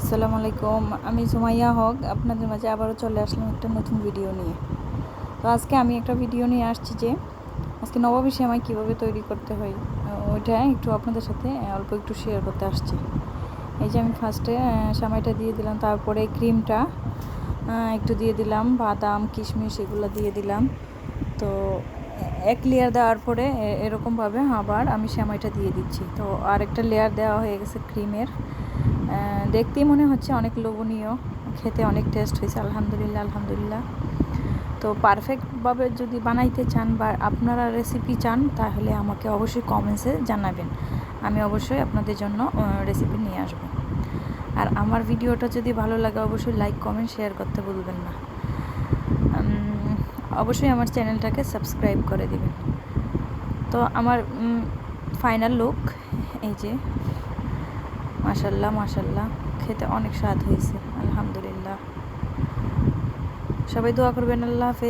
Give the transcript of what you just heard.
আসসালামু আলাইকুম। আমি সুমাইয়া হক, আপনাদের মাঝে আবারও চলে আসলাম একটা নতুন ভিডিও নিয়ে। তো আজকে আমি একটা ভিডিও নিয়ে আসছি যে, আজকে নবাবী সেমাই কীভাবে তৈরি করতে হয় ওইটা একটু আপনাদের সাথে অল্প একটু শেয়ার করতে আসছি। এই যে আমি ফার্স্টে সেমাইটা দিয়ে দিলাম, তারপরে ক্রিমটা একটু দিয়ে দিলাম, বাদাম, কিশমিশ এগুলো দিয়ে দিলাম। তো এক লেয়ার দেওয়ার পরে এরকমভাবে আবার আমি সেমাইটা দিয়ে দিচ্ছি। তো আরেকটা লেয়ার দেওয়া হয়ে গেছে ক্রিমের দেখতেই মনে হচ্ছে অনেক লোভনীয়, খেতে অনেক টেস্ট হয়েছে, আলহামদুলিল্লাহ আলহামদুলিল্লাহ। তো পারফেক্টভাবে যদি বানাইতে চান বা আপনারা রেসিপি চান, তাহলে আমাকে অবশ্যই কমেন্টসে জানাবেন। আমি অবশ্যই আপনাদের জন্য রেসিপি নিয়ে আসব। আর আমার ভিডিওটা যদি ভালো লাগে, অবশ্যই লাইক কমেন্ট শেয়ার করতে ভুলবেন না। অবশ্যই আমার চ্যানেলটাকে সাবস্ক্রাইব করে দিবেন। তো আমার ফাইনাল লুক এই যে মাশাল্লাহ মাশাল্লাহ। খেতে অনেক স্বাদ হয়েছে আলহামদুলিল্লাহ। সবাই দোয়া করবেন আল্লাহ হাফেজ।